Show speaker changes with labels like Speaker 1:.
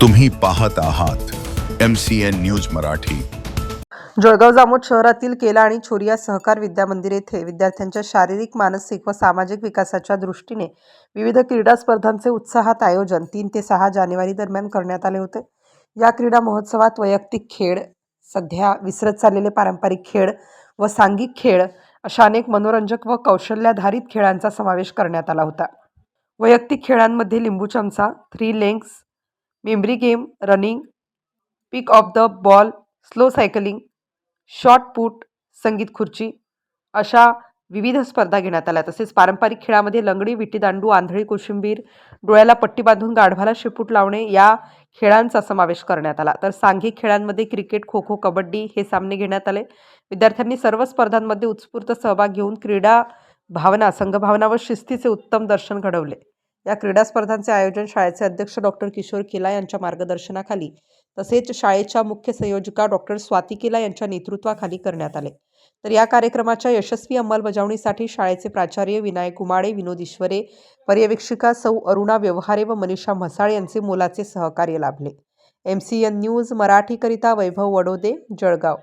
Speaker 1: तुम्ही पाहत आहात M C N news Marathi.
Speaker 2: Jalgaon Jamod शहरातील केला आणि छोरिया सहकार विद्या मंदिर येथे विद्यार्थ्यांच्या शारीरिक मानसिक व सामाजिक विकासाच्या दृष्टीने विविध क्रीडा स्पर्धांचे उत्साहात आयोजन तीन ते सहा जानेवारी दरम्यान करण्यात आले होते. या क्रीडा महोत्सवात वैयक्तिक खेळ सध्या विसरत चाललेले पारंपरिक खेळ व सांघिक खेळ अशा अनेक मनोरंजक व कौशल्याधारित खेळांचा समावेश करण्यात आला होता. वैयक्तिक खेळांमध्ये लिंबू चमचा three legs memory game running pick of the ball slow cycling short put संगीत खुर्ची अशा विविध स्पर्धा घेण्यात आल्या. तसेच पारंपरिक खेळामध्ये लंगडी विटीदांडू आंधळी कोशिंबीर डोळ्याला पट्टी बांधून गाढवाला शेपूट लावणे या खेळांचा समावेश करण्यात आला. तर सांघिक खेळांमध्ये क्रिकेट खो खो कबड्डी हे सामने घेण्यात आले. विद्यार्थ्यांनी सर्व स्पर्धांमध्ये उत्स्फूर्त सहभाग घेऊन क्रीडा भावना संघभावना व शिस्तीचे उत्तम दर्शन घडवले. या क्रीडा स्पर्धांचे आयोजन शाळेचे अध्यक्ष डॉक्टर किशोर किला यांच्या मार्गदर्शनाखाली तसेच शाळेच्या मुख्य संयोजिका डॉक्टर स्वाती किला यांच्या नेतृत्वाखाली करण्यात आले. तर या कार्यक्रमाच्या यशस्वी अंमलबजावणीसाठी शाळेचे प्राचार्य विनायक कुमाडे विनोद ईश्वरे पर्यवेक्षिका सौ अरुणा व्यवहारे व मनीषा म्हसाळ यांचे मोलाचे सहकार्य लाभले. एम सी एन न्यूज मराठीकरिता वैभव वडोदे जळगाव.